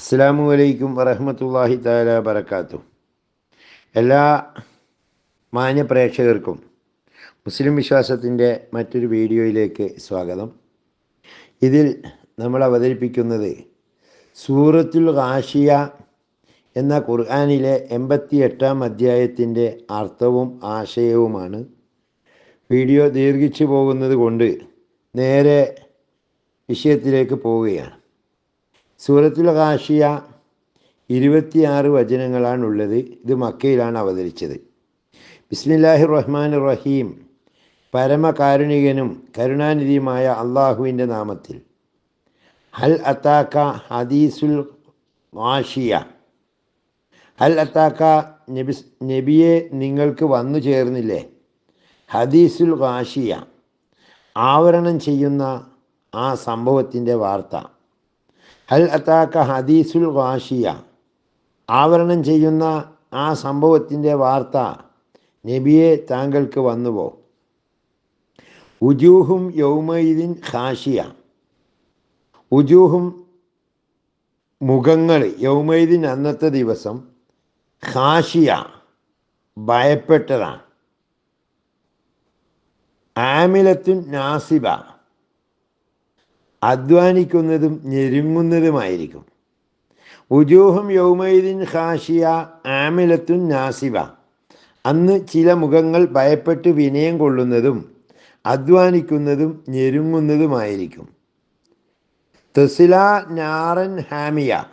അസ്സാമു അലൈക്കും വറഹമത്തല്ലാഹി താല വരക്കാത്തു എല്ലാ മാന്യ പ്രേക്ഷകർക്കും മുസ്ലിം വിശ്വാസത്തിന്റെ മറ്റൊരു വീഡിയോയിലേക്ക് സ്വാഗതം. ഇതിൽ നമ്മൾ അവതരിപ്പിക്കുന്നത് സൂറത്തുൽ ഹാഷിയ എന്ന ഖുർആാനിലെ എൺപത്തി എട്ടാം അധ്യായത്തിന്റെ അർത്ഥവും ആശയവുമാണ്. വീഡിയോ ദീർഘിച്ചു പോകുന്നത് കൊണ്ട് നേരെ വിഷയത്തിലേക്ക് പോവുകയാണ്. സൂറത്തുൽ ഹാഷിയ ഇരുപത്തിയാറ് വചനങ്ങളാണുള്ളത്. ഇത് മക്കയിലാണ് അവതരിച്ചത്. ബിസ്മില്ലാഹി റഹ്മാൻ റഹീം പരമകാരുണികനും കരുണാനിധിയുമായ അള്ളാഹുവിന്റെ നാമത്തിൽ. ഹൽ അത്താക്ക ഹദീസുൽ വാഷിയ ഹൽ അത്താക്ക നബി നബിയെ നിങ്ങൾക്ക് വന്നു ചേർന്നില്ലേ? ഹദീസുൽ വാഷിയ ആവരണം ചെയ്യുന്ന ആ സംഭവത്തിന്റെ വാർത്ത. ഹൽ അത്താക്ക ഹദീസുൽ വാഷിയ ആവരണം ചെയ്യുന്ന ആ സംഭവത്തിന്റെ വാർത്ത നബിയെ താങ്കൾക്ക് വന്നുവോ? ഉജൂഹും യൗമൈദിൻ ഹാഷിയ ഉജൂഹും മുഖങ്ങൾ യൗമൈദിൻ അന്നത്തെ ദിവസം ഹാഷിയ ഭയപ്പെട്ടതാണ്. ആമിലത്തുൻ നാസിബ. അധ്വാനിക്കുന്നതും ഞെരുങ്ങുന്നതുമായിരിക്കും. ഉജൂഹും യൗമൈദിൻ ഖാഷിയ ആമിലത്തുൻ നാസിബ. അന്ന് ചില മുഖങ്ങൾ ഭയപ്പെട്ട് വിനയം കൊള്ളുന്നതും അധ്വാനിക്കുന്നതും ഞെരുങ്ങുന്നതുമായിരിക്കും. തെസില നാറൻ ഹാമിയ.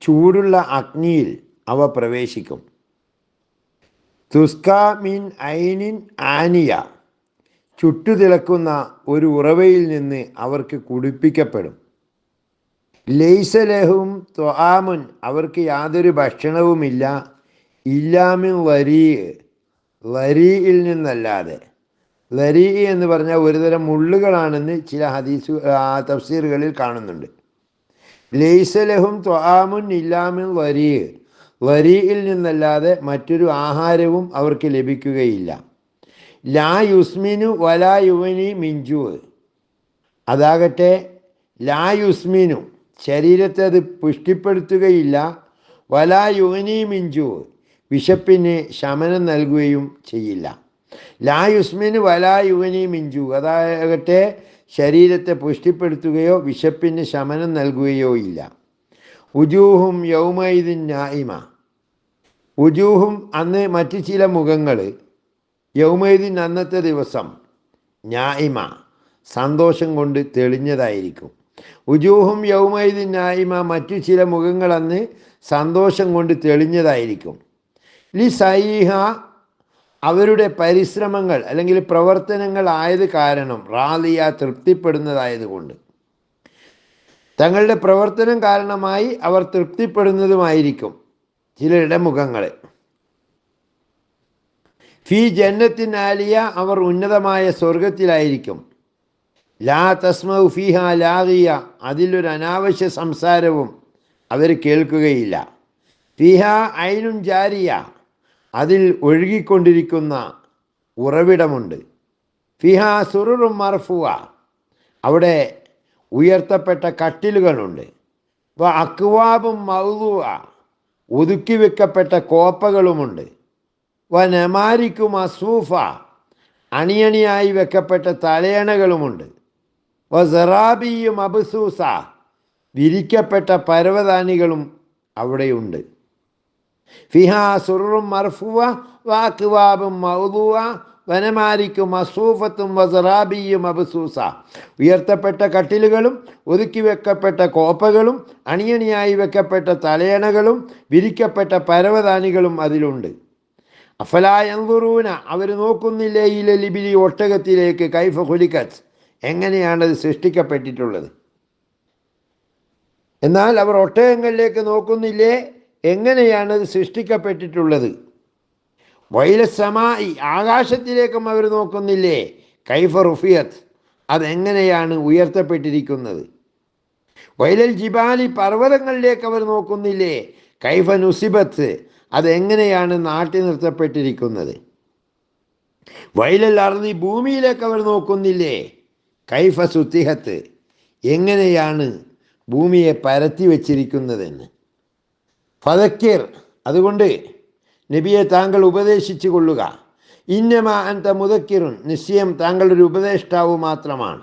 ചൂടുള്ള അഗ്നിയിൽ അവ പ്രവേശിക്കും. തുസ്ക മീൻ ഐനിൻ ആനിയ. ചുട്ടുതിളക്കുന്ന ഒരു ഉറവയിൽ നിന്ന് അവർക്ക് കുടിപ്പിക്കപ്പെടും. ലേസലഹും ത്വാമുൻ അവർക്ക് യാതൊരു ഭക്ഷണവുമില്ല. ഇല്ലാമിൻ വരി ലരിയിൽ നിന്നല്ലാതെ. ലരി എന്ന് പറഞ്ഞാൽ ഒരുതരം മുള്ളുകളാണെന്ന് ചില ഹദീസ് തഫ്സീറുകളിൽ കാണുന്നുണ്ട്. ലേസലഹും ത്വാമുൻ ഇല്ലാമിൻ വരി വരിയിൽ നിന്നല്ലാതെ മറ്റൊരു ആഹാരവും അവർക്ക് ലഭിക്കുകയില്ല. ലാ യുസ്മിനു വലാ യുവനി മിഞ്ചു അതാകട്ടെ ലാ യുസ്മിനു ശരീരത്തെ അത് പുഷ്ടിപ്പെടുത്തുകയില്ല വലാ യുവനി മിഞ്ചു വിശപ്പിന് ശമനം നൽകുകയും ചെയ്യില്ല. ലാ യുസ്മിന് വലാ യുവനി മിഞ്ചു അതാകട്ടെ ശരീരത്തെ പുഷ്ടിപ്പെടുത്തുകയോ വിശപ്പിന് ശമനം നൽകുകയോ ഇല്ല. ഉജൂഹും യൗമൈദിൻ നായിമ ഉജൂഹും അന്ന് മറ്റു ചില മുഖങ്ങൾ യൗമൈദിൻ അന്നത്തെ ദിവസം ഞായിമ സന്തോഷം കൊണ്ട് തെളിഞ്ഞതായിരിക്കും. ഉജൂഹും യൗമൈദിൻ നായിമ മറ്റു ചില മുഖങ്ങൾ അന്ന് സന്തോഷം കൊണ്ട് തെളിഞ്ഞതായിരിക്കും. ലി സൈഹ അവരുടെ പരിശ്രമങ്ങൾ അല്ലെങ്കിൽ പ്രവർത്തനങ്ങൾ ആയത് കാരണം റാലിയ തൃപ്തിപ്പെടുന്നതായതുകൊണ്ട്. തങ്ങളുടെ പ്രവർത്തനം കാരണമായി അവർ തൃപ്തിപ്പെടുന്നതുമായിരിക്കും ചില മുഖങ്ങൾ ഫി ജന്നത്തിനാലിയ അവർ ഉന്നതമായ സ്വർഗത്തിലായിരിക്കും. ലാ തസ്മ ഫിഹ ലാഹിയ അതിലൊരു അനാവശ്യ സംസാരവും അവർ കേൾക്കുകയില്ല. ഫിഹ ഐനുൻ ജാരിയ. അതിൽ ഒഴുകിക്കൊണ്ടിരിക്കുന്ന ഉറവിടമുണ്ട്. ഫിഹ സുറുറും മർഫുവ. അവിടെ ഉയർത്തപ്പെട്ട കട്ടിലുകളുണ്ട്. അക്വാബും മൗതുവ ഒതുക്കി വെക്കപ്പെട്ട കോപ്പകളുമുണ്ട്. വ നമാരിക്കും അസൂഫ. അണിയണിയായി വെക്കപ്പെട്ട തലയണകളുമുണ്ട്. വ സെറാബിയും അബുസൂസ വിരിക്കപ്പെട്ട പരവതാനികളും അവിടെയുണ്ട്. ഫിഹാ സുറും മർഫുവ വാക്കുവാബും മൗദുവ വനമാരിക്കും അസൂഫത്തും വസറാബിയും അബസൂസ. ഉയർത്തപ്പെട്ട കട്ടിലുകളും ഒതുക്കി വെക്കപ്പെട്ട കോപ്പകളും അണിയണിയായി വെക്കപ്പെട്ട തലയണകളും വിരിക്കപ്പെട്ട പരവതാനികളും അതിലുണ്ട്. അഫലായന്തുറൂന അവർ നോക്കുന്നില്ലേ ഈ ലിബിലി ഒട്ടകത്തിലേക്ക് കൈഫ ഹുലിക്കത്ത് എങ്ങനെയാണത് സൃഷ്ടിക്കപ്പെട്ടിട്ടുള്ളത്? എന്നാൽ അവർ ഒട്ടകങ്ങളിലേക്ക് നോക്കുന്നില്ലേ? എങ്ങനെയാണത് സൃഷ്ടിക്കപ്പെട്ടിട്ടുള്ളത്? വൈലസമായി ആകാശത്തിലേക്കും അവർ നോക്കുന്നില്ലേ? കൈഫ റുഫിയത്ത് അതെങ്ങനെയാണ് ഉയർത്തപ്പെട്ടിരിക്കുന്നത്? വൈലൽ ജിബാലി പർവതങ്ങളിലേക്ക് അവർ നോക്കുന്നില്ലേ? കൈഫ നുസിബത്ത് അതെങ്ങനെയാണ് നാട്ടി നിർത്തപ്പെട്ടിരിക്കുന്നത്? വയലല്ലാർന്ന് ഈ ഭൂമിയിലേക്ക് അവർ നോക്കുന്നില്ലേ? കൈഫ സുത്തിഹത്ത്. എങ്ങനെയാണ് ഭൂമിയെ പരത്തി വച്ചിരിക്കുന്നതെന്ന്? ഫതക്കീർ അതുകൊണ്ട് നബിയെ താങ്കൾ ഉപദേശിച്ചു കൊള്ളുക. ഇന്നമാ അന്ത മുതക്കിറുൻ നിശ്ചയം താങ്കൾ ഒരു ഉപദേഷ്ടാവ് മാത്രമാണ്.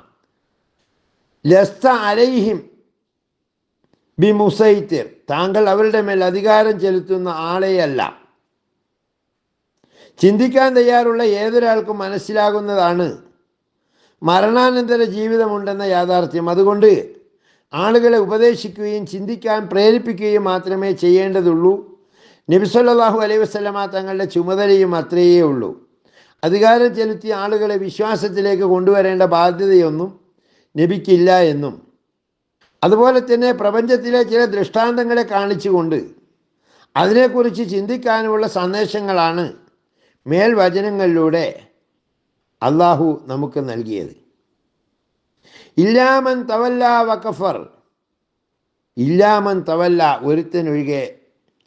ലസ്ത അലൈഹിം ബി മുസൈത്തിർ താങ്കൾ അവരുടെ മേൽ അധികാരം ചെലുത്തുന്ന ആളെയല്ല. ചിന്തിക്കാൻ തയ്യാറുള്ള ഏതൊരാൾക്കും മനസ്സിലാകുന്നതാണ്. മരണാനന്തര ജീവിതമുണ്ടെന്ന യാഥാർത്ഥ്യം. അതുകൊണ്ട് ആളുകളെ ഉപദേശിക്കുകയും ചിന്തിക്കാൻ പ്രേരിപ്പിക്കുകയും മാത്രമേ ചെയ്യേണ്ടതുള്ളൂ. നബിസല്ലാഹു അലൈഹി വസ്ലമ തങ്ങളുടെ ചുമതലയും അത്രയേ ഉള്ളൂ. അധികാരം ചെലുത്തി ആളുകളെ വിശ്വാസത്തിലേക്ക് കൊണ്ടുവരേണ്ട ബാധ്യതയൊന്നും നബിക്കില്ല എന്നും. അതുപോലെ തന്നെ പ്രപഞ്ചത്തിലെ ചില ദൃഷ്ടാന്തങ്ങളെ കാണിച്ചുകൊണ്ട് അതിനെക്കുറിച്ച് ചിന്തിക്കാനുമുള്ള സന്ദേശങ്ങളാണ് മേൽവചനങ്ങളിലൂടെ അള്ളാഹു നമുക്ക് നൽകിയത്. ഇല്ലാമൻ തവല്ല വക്കഫർ ഇല്ലാമൻ തവല്ല ഒരുത്തനൊഴികെ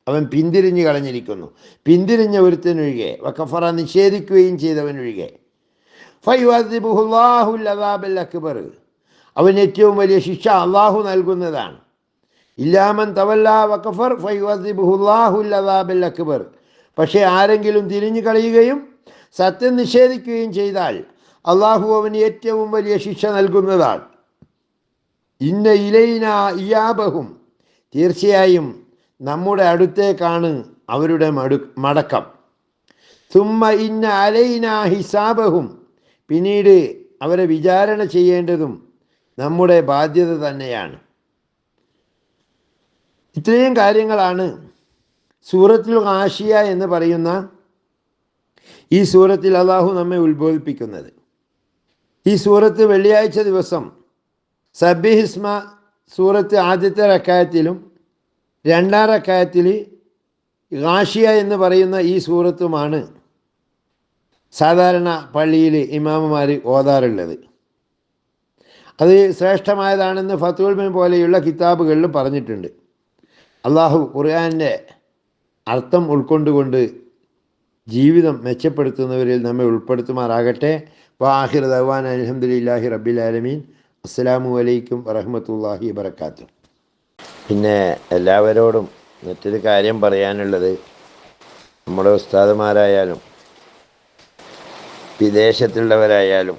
അവൻ പിന്തിരിഞ്ഞു കളഞ്ഞിരിക്കുന്നു. പിന്തിരിഞ്ഞ ഒരുത്തനൊഴികെ വക്കഫറ നിഷേധിക്കുകയും ചെയ്തവനൊഴികെ. ഫൈവാദിബുഹുല്ലാഹുൽ അദാബൽ അക്ബർ. അവൻ ഏറ്റവും വലിയ ശിക്ഷ അള്ളാഹു നൽകുന്നതാണ്. ഇല്ലാമൻ തവല്ലാ വക്കഫർ ഫൈവാദിബുഹുല്ലാഹുൽ അദാബൽ അക്ബർ പക്ഷേ ആരെങ്കിലും തിരിഞ്ഞു കളയുകയും സത്യം നിഷേധിക്കുകയും ചെയ്താൽ അള്ളാഹു അവന് ഏറ്റവും വലിയ ശിക്ഷ നൽകുന്നതാണ്. ഇന്ന ഇലൈന ഇയാബഹും. തീർച്ചയായും നമ്മുടെ അടുത്തേക്കാണ് അവരുടെ മടു മടക്കം. സുമ്മ ഇന്ന അലൈന ഹിസാബഹും. പിന്നീട് അവരെ വിചാരണ ചെയ്യേണ്ടതും നമ്മുടെ ബാധ്യത തന്നെയാണ്. ഇത്രയും കാര്യങ്ങളാണ് സൂറത്തുൽ ആഷിയ എന്ന് പറയുന്ന ഈ സൂറത്തിൽ അള്ളാഹു നമ്മെ ഉത്ബോധിപ്പിക്കുന്നത്. ഈ സൂറത്ത് വെള്ളിയാഴ്ച ദിവസം സബിഹിസ്മ സൂറത്ത് ആദ്യത്തെ റക്കായത്തിലും രണ്ടാം റക്കായത്തിൽ ഗാഷിയ എന്ന് പറയുന്ന ഈ സൂറത്തുമാണ് സാധാരണ പള്ളിയിൽ ഇമാമമാർ ഓതാറുള്ളത്. അത് ശ്രേഷ്ഠമായതാണെന്ന് ഫത്തുൽമൻ പോലെയുള്ള കിതാബുകളിൽ പറഞ്ഞിട്ടുണ്ട്. അള്ളാഹു ഖുർആാന്റെ അർത്ഥം ഉൾക്കൊണ്ടുകൊണ്ട് ജീവിതം മെച്ചപ്പെടുത്തുന്നവരിൽ നമ്മെ ഉൾപ്പെടുത്തുമാറാകട്ടെ. വാഹിർ ദവാൻ അലഹമുല്ലാഹി റബ്ബിൽ ആലമീൻ. അസ്സാം വലൈക്കും വറഹമത്തല്ലാഹി വബർക്കാത്തു പിന്നെ എല്ലാവരോടും മറ്റൊരു കാര്യം പറയാനുള്ളത് നമ്മുടെ ഉസ്താദുമാരായാലും വിദേശത്തുള്ളവരായാലും